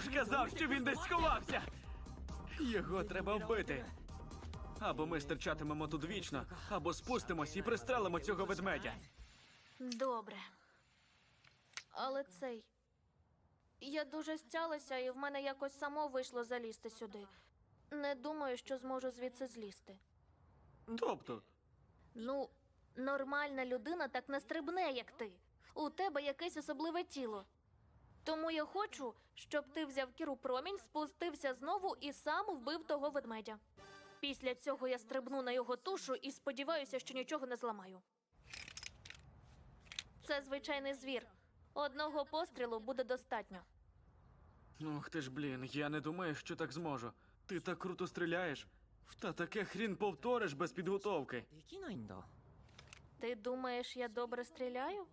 ж казав, що він десь сховався. Його треба вбити. Або ми стирчатимемо тут вічно, або спустимось і пристрелимо цього ведмедя. Добре. Але цей. Я дуже стялася, і в мене якось само вийшло залізти сюди. Не думаю, що зможу звідси злізти. Тобто, Ну, нормальна людина так не стрибне, як ти. У тебе якесь особливе тіло. Тому я хочу, щоб ти взяв кіру промінь, спустився знову і сам вбив того ведмедя. Після цього я стрибну на його тушу і сподіваюся, що нічого не зламаю. Це звичайний звір. Одного пострілу буде достатньо. Ох ти ж блін, я не думаю, що так зможу. Ти так круто стріляєш. Та таке хрін повториш без підготовки. Ти думаєш, я добре стріляю?